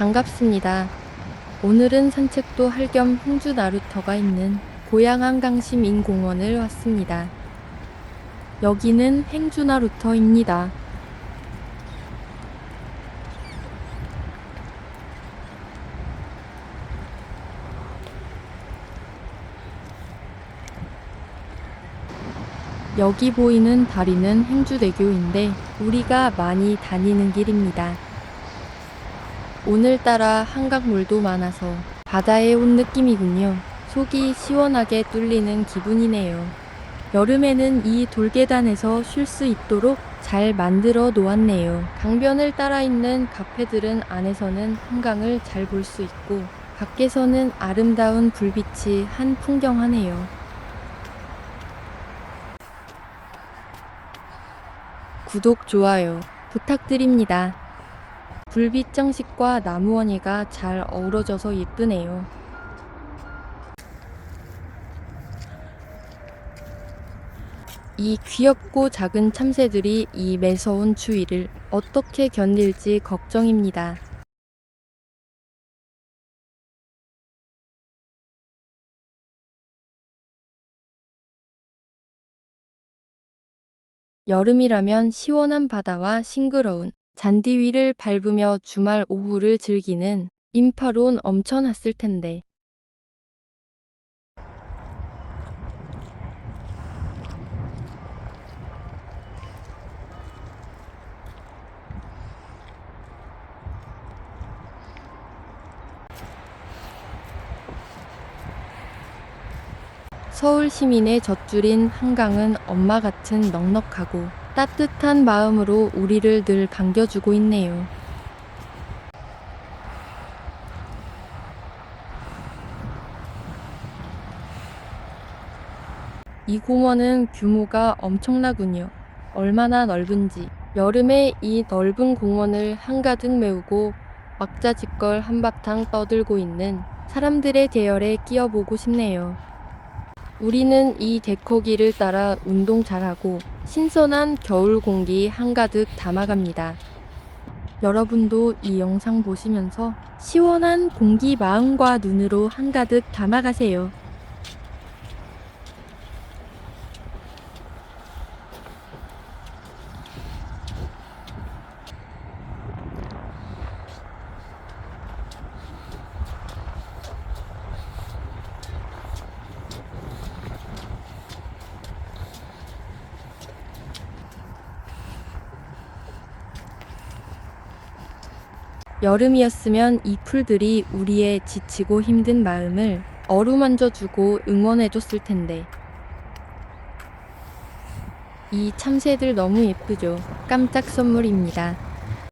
반갑습니다. 오늘은 산책도 할 겸 홍주 나루터가 있는 고양 한강심 인공원을 왔습니다. 여기는 행주 나루터입니다. 여기 보이는 다리는 행주대교인데 우리가 많이 다니는 길입니다. 오늘따라 한강물도 많아서 바다에 온 느낌이군요. 속이 시원하게 뚫리는 기분이네요. 여름에는 이 돌계단에서 쉴 수 있도록 잘 만들어 놓았네요. 강변을 따라 있는 카페들은 안에서는 한강을 잘 볼 수 있고 밖에서는 아름다운 불빛이 한 풍경하네요. 구독, 좋아요 부탁드립니다. 불빛 장식과 나무원이가 잘 어우러져서 예쁘네요. 이 귀엽고 작은 참새들이 이 매서운 추위를 어떻게 견딜지 걱정입니다. 여름이라면 시원한 바다와 싱그러운 잔디 위를 밟으며 주말 오후를 즐기는 인파론 엄청났을 텐데. 서울 시민의 젖줄인 한강은 엄마 같은 넉넉하고 따뜻한 마음으로 우리를 늘 반겨주고 있네요. 이 공원은 규모가 엄청나군요. 얼마나 넓은지. 여름에 이 넓은 공원을 한가득 메우고 왁자지껄 한바탕 떠들고 있는 사람들의 대열에 끼어보고 싶네요. 우리는 이 데코기를 따라 운동 잘하고 신선한 겨울 공기 한가득 담아갑니다. 여러분도 이 영상 보시면서 시원한 공기 마음과 눈으로 한가득 담아가세요. 여름이었으면 이 풀들이 우리의 지치고 힘든 마음을 어루만져주고 응원해줬을 텐데. 이 참새들 너무 예쁘죠? 깜짝 선물입니다.